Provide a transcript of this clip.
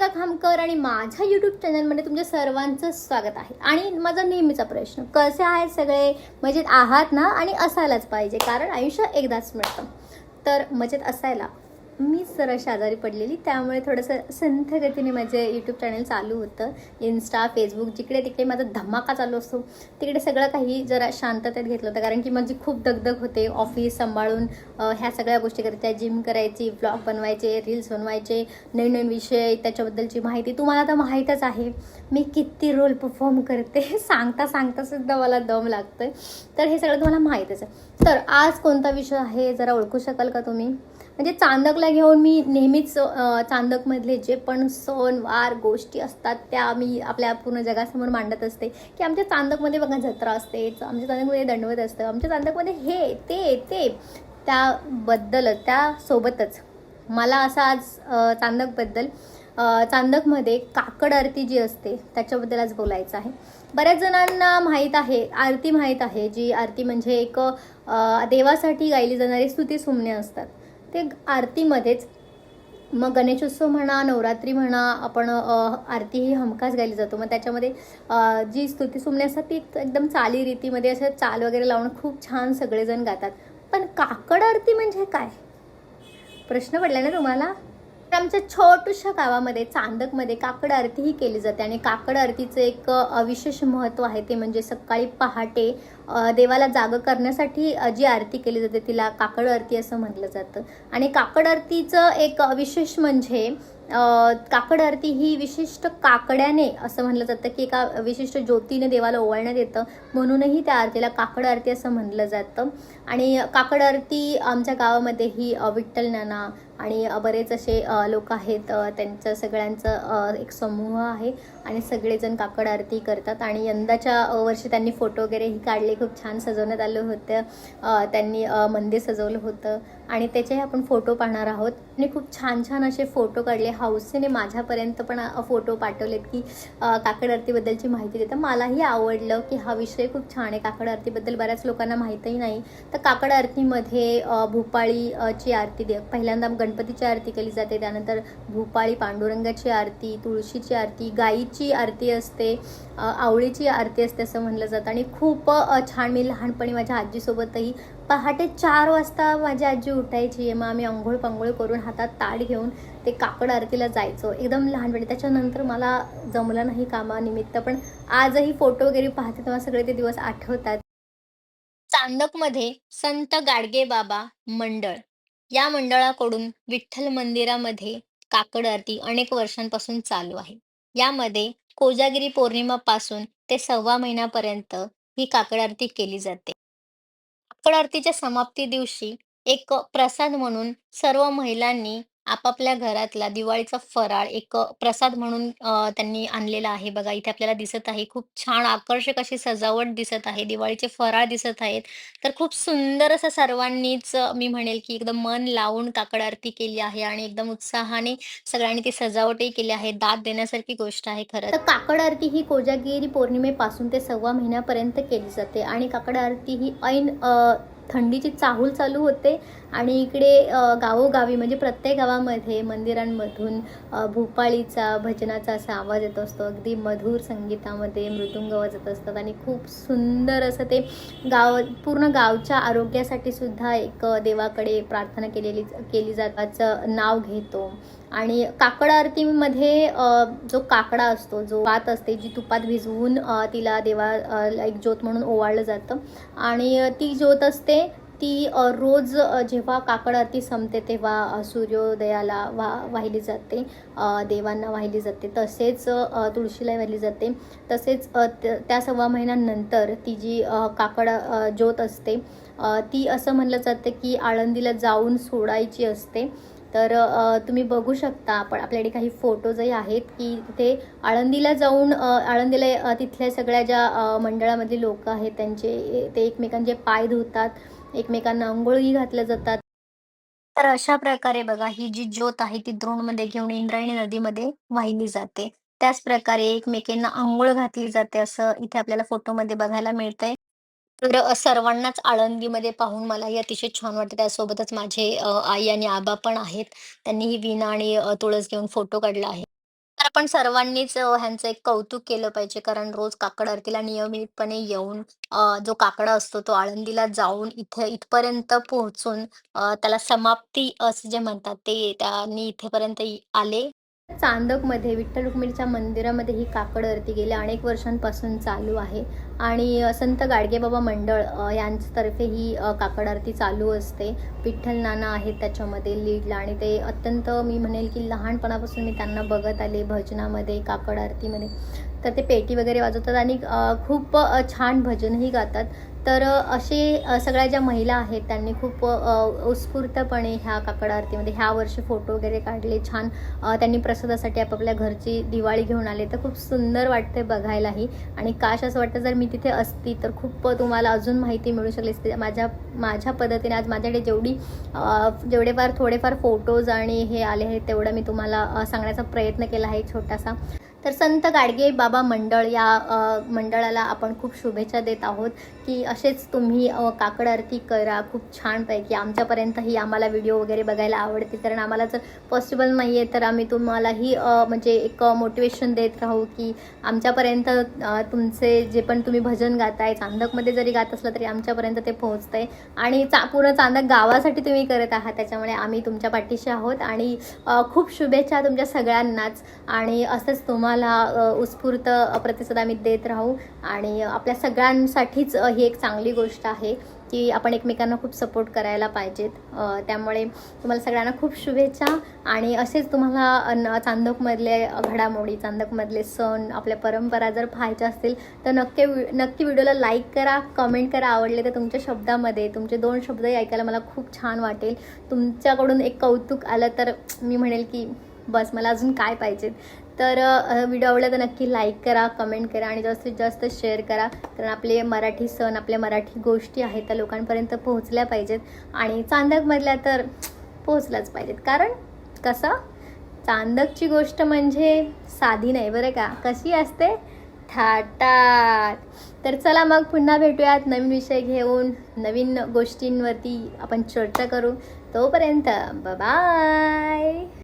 प्रियंका खामकर आणि माझ्या यूट्यूब चॅनलमध्ये तुमच्या सर्वांचं स्वागत आहे. आणि माझा नेहमीचा प्रश्न कसे आहेत सगळे? मजेत आहात ना? आणि असायलाच पाहिजे कारण आयुष्य एकदाच मिळतं. तर मजेत असायला मीच जरा आजारी पडलेली त्यामुळे थोडंसं संथ गतीने माझे यूट्यूब चॅनल चालू होतं. इन्स्टा फेसबुक जिकडे तिकडे माझा धमाका चालू असतो. तिकडे सगळं काही जरा शांततेत घेतलं होतं कारण की माझी खूप दगदग होते. ऑफिस सांभाळून ह्या सगळ्या गोष्टी करायच्या जिम करायची ब्लॉग बनवायचे रील्स बनवायचे नवीन नवीन विषय त्याच्याबद्दलची माहिती. तुम्हाला तर माहीतच आहे मी किती रोल परफॉर्म करते सांगता सांगता सुद्धा मला दम लागतोय. तर हे सगळं तुम्हाला माहीतच आहे. तर आज कोणता विषय आहे जरा ओळखू शकाल का तुम्ही? म्हणजे चांदकला घेऊन मी नेहमीच चांदकमधले जे पण सण वार गोष्टी असतात त्या मी आपल्या पूर्ण जगासमोर मांडत असते. की आमच्या चांदकमध्ये बघा जत्रा असते आमच्या चांदकमध्ये दंडवत असतं आमच्या चांदकमध्ये हे ते ते त्याबद्दल त्यासोबतच. मला असा आज चांदकबद्दल चांदकमध्ये काकड आरती जी असते त्याच्याबद्दल आज बोलायचं आहे. बऱ्याच जणांना माहीत आहे आरती माहीत आहे जी आरती म्हणजे एक देवासाठी गायली जाणारी स्तुती सुमने असतात. ते आरतीमध्येच मग गणेशोत्सव म्हणा नवरात्री म्हणा आपण आरती ही हमखास गायली जातो. मग त्याच्यामध्ये जी स्तुती सुमणी असतात ती एकदम चालीरीतीमध्ये असं चाल वगैरे लावून खूप छान सगळेजण गातात. पण काकड आरती म्हणजे काय? प्रश्न पडला ना तुम्हाला? तर आमच्या छोट्याशा गावामध्ये चांदकमध्ये काकड आरती ही केली जाते. आणि काकड आरतीचं एक अ, विशेष महत्त्व आहे ते म्हणजे सकाळी पहाटे देवाला जाग करण्यासाठी जी आरती केली जाते तिला काकड आरती असं म्हटलं जातं. आणि काकड आरतीचं एक विशेष म्हणजे काकड आरती ही विशिष्ट काकड्याने असं म्हणलं जातं की एका विशिष्ट ज्योतीने देवाला ओवाळण्यात येतं. म्हणूनही त्या आरतीला काकड आरती असं म्हटलं जातं. आणि काकड आरती आमच्या गावामध्ये ही विठ्ठल नाना आणि बरेच असे लोक आहेत त्यांचं सगळ्यांचं एक समूह आहे आणि सगळेजण काकड आरती करतात आणि यंदाच्या वर्षी त्यांनी फोटो वगैरेही काढले खूप छान सजवण्यात आलं होतं. त्यांनी मंदिर सजवलं होतं आणि त्याचेही आपण फोटो पाहणार आहोत. आणि खूप छान छान असे फोटो काढले. हौसेने माझ्यापर्यंत पण फोटो पाठवलेत की काकड आरतीबद्दलची माहिती देतं मलाही आवडलं की हा विषय खूप छान आहे. काकड आरतीबद्दल बऱ्याच लोकांना माहीतही नाही. तर काकड आरतीमध्ये भोपाळीची आरती दे पहिल्यांदा गणपतीची आरती केली जाते. त्यानंतर भूपाळी पांडुरंगाची आरती तुळशीची आरती गाईची आरती असते आवळीची आरती असते असं म्हणलं जातं. आणि खूप छान मी लहानपणी माझ्या आजीसोबतही पहाटे चार वाजता माझी आजी उठायची. मग आम्ही आंघोळ पांघोळ करून हातात ताट घेऊन ते काकड आरतीला जायचो. एकदम लहानपणी. त्याच्यानंतर मला जमलं नाही कामानिमित्त पण आजही फोटो वगैरे पाहते तेव्हा सगळे ते दिवस आठवतात. चांदकमध्ये संत गाडगे बाबा मंडळ. या मंडळाकडून विठ्ठल मंदिरामध्ये काकड आरती अनेक वर्षांपासून चालू आहे. यामध्ये कोजागिरी पौर्णिमापासून ते सव्वा महिन्यापर्यंत ही काकड आरती केली जाते. काकड आरतीच्या समाप्ती दिवशी एक प्रसाद म्हणून सर्व महिलांनी आपापल्या घरातला दिवाळीचा फराळ एक प्रसाद म्हणून अ, त्यांनी आणलेला आहे. बघा इथे आपल्याला दिसत आहे खूप छान आकर्षक अशी सजावट दिसत आहे. दिवाळीचे फराळ दिसत आहेत. तर खूप सुंदर असं सर्वांनीच अ, मी म्हणेल की एकदम मन लावून काकड आरती केली आहे आणि एकदम उत्साहाने सगळ्यांनी ती सजावटही केली आहे. दाद देण्यासारखी गोष्ट आहे खरं तर. काकड आरती ही कोजागिरी पौर्णिमेपासून ते सव्वा महिन्यापर्यंत केली जाते आणि काकड आरती ही ऐन अ, थंडीची चाहूल चालू होते आणि इकडे गावोगावी म्हणजे प्रत्येक गावामध्ये मंदिरांमधून भोपाळीचा भूपाळीचा भजनाचा असा आवाज येत असतो. अगदी मधुर संगीतामध्ये मृदुंग वाजत असतात आणि खूप सुंदर असं ते गाव पूर्ण गावच्या आरोग्यासाठी सुद्धा एक देवाकडे प्रार्थना केलेली केली जाताचं नाव घेतो. आणि काकड आरतीमध्ये जो काकडा असतो जो वात असते जी तुपात भिजवून तिला देवा एक ज्योत म्हणून ओवाळलं जातं. आणि ती ज्योत असते ती रोज जेव्हा काकड आरती संपते तेव्हा सूर्योदयाला वा वाहिली जाते. देवांना वाहिली जाते. तसेच तुळशीलाही तुळशीला वाहिली जाते. तसेच त- त्या सव्वा महिन्यानंतर ती जी काकड ज्योत असते ती असं म्हणलं जातं की आळंदीला जाऊन सोडायची असते. तर तुम्ही बघू शकता आपण आपल्याकडे काही फोटोजही आहेत की तिथे आळंदीला जाऊन आळंदीला तिथल्या सगळ्या ज्या मंडळामधली लोक आहेत त्यांचे ते एकमेकांचे पाय धुतात. एकमेकांना आंघोळही घातल्या जातात. तर अशा प्रकारे बघा ही जी ज्योत आहे ती द्रोणमध्ये घेऊन इंद्रायणी नदीमध्ये वाहिली जाते. त्याच प्रकारे एकमेकींना आंघोळ घातली जाते असं इथे आपल्याला फोटोमध्ये बघायला मिळतंय. तर सर्वांनाच आळंदीमध्ये पाहून मलाही अतिशय छान वाटतं. त्यासोबतच माझे आई आणि आबा पण आहेत. त्यांनी ही वीणा आणि तुळस घेऊन फोटो काढला आहे. आपण सर्वांनीच अ, ह्यांचं एक कौतुक केलं पाहिजे. कारण रोज काकड आरतीला नियमितपणे येऊन अ, जो काकडा असतो तो आळंदीला जाऊन इथे इथपर्यंत पोहोचून अ, त्याला समाप्ती असं जे म्हणतात ते त्यांनी इथेपर्यंत इ- आले. चांदकमध्ये विठ्ठल रुक्मिणीच्या मंदिरामध्ये ही काकड आरती गेल्या अनेक वर्षांपासून चालू आहे. आणि संत गाडगेबाबा मंडळ यांच्यातर्फे ही काकड आरती चालू असते. विठ्ठल नाना आहेत त्याच्यामध्ये लीडला आणि ते अत्यंत मी म्हणेल की लहानपणापासून मी त्यांना बघत आले भजनामध्ये काकड आरतीमध्ये. तर ते पेटी वगैरे वाजवतात आणि खूप छान भजनही गातात. तर असे सगळ्या ज्या महिला आहेत त्यांनी खूप उत्स्फूर्तपणे ह्या काकड आरतीमध्ये ह्या वर्षी फोटो वगैरे काढले. छान त्यांनी प्रसादासाठी आपापल्या घरची दिवाळी घेऊन आले. तर खूप सुंदर वाटते बघायलाही. आणि काश असं वाटतं जर मी तिथे असती तर खूप तुम्हाला अजून माहिती मिळू शकली. असती माझ्या माझ्या पद्धतीने आज माझ्याकडे जेवढी जेवढे जेवढेफार थोडेफार फोटोज आणि हे आले आहेत तेवढं मी तुम्हाला सांगण्याचा प्रयत्न केला आहे छोटासा. तर संत गाडगे बाबा मंडळ या मंडळाला आपण खूप शुभेच्छा देत आहोत की असेच तुम्ही काकड आरती करा. खूप छानपैकी आमच्यापर्यंतही आम्हाला व्हिडिओ वगैरे बघायला आवडते. कारण आम्हाला जर पॉसिबल नाही आहे तर आम्ही तुम्हालाही म्हणजे एक मोटिवेशन देत राहू की आमच्यापर्यंत तुमचे जे पण तुम्ही भजन गाताय चांदकमध्ये जरी गात असलं तरी आमच्यापर्यंत ते पोहोचतंय. आणि चा पूर्ण चांदक गावासाठी तुम्ही करत आहात त्याच्यामुळे आम्ही तुमच्या पाठीशी आहोत. आणि खूप शुभेच्छा तुमच्या सगळ्यांनाच. आणि असंच तुम्हाला तुम्हाला उत्स्फूर्त प्रतिसाद आम्ही देत राहू. आणि आपल्या सगळ्यांसाठीच ही एक चांगली गोष्ट आहे की आपण एकमेकांना खूप सपोर्ट करायला पाहिजेत. त्यामुळे तुम्हाला सगळ्यांना खूप शुभेच्छा. आणि असेच तुम्हाला न- चांदोकमधले घडामोडी चांदोकमधले सण आपल्या परंपरा जर पाहायच्या असतील तर नक्की वि- नक्की व्हिडिओला लाईक करा कमेंट करा. आवडले तर तुमच्या शब्दामध्ये तुमचे दोन शब्दही ऐकायला मला खूप छान वाटेल. तुमच्याकडून एक कौतुक आलं तर मी म्हणेल की बस मला अजून काय पाहिजे तर व्हिडिओ आवडला तर नक्की लाईक करा कमेंट करा आणि जास्तीत जास्त शेअर करा. कारण आपले मराठी सण आपल्या मराठी गोष्टी आहेत त्या लोकांपर्यंत पोहोचल्या पाहिजेत. आणि चांदकमधल्या तर पोहोचल्याच पाहिजेत. कारण कसं? चांदकची गोष्ट म्हणजे साधी नाही बरं का? कशी असते? थाटात. तर चला मग पुन्हा भेटूयात नवीन विषय घेऊन नवीन गोष्टींवरती आपण चर्चा करू. तोपर्यंत बाय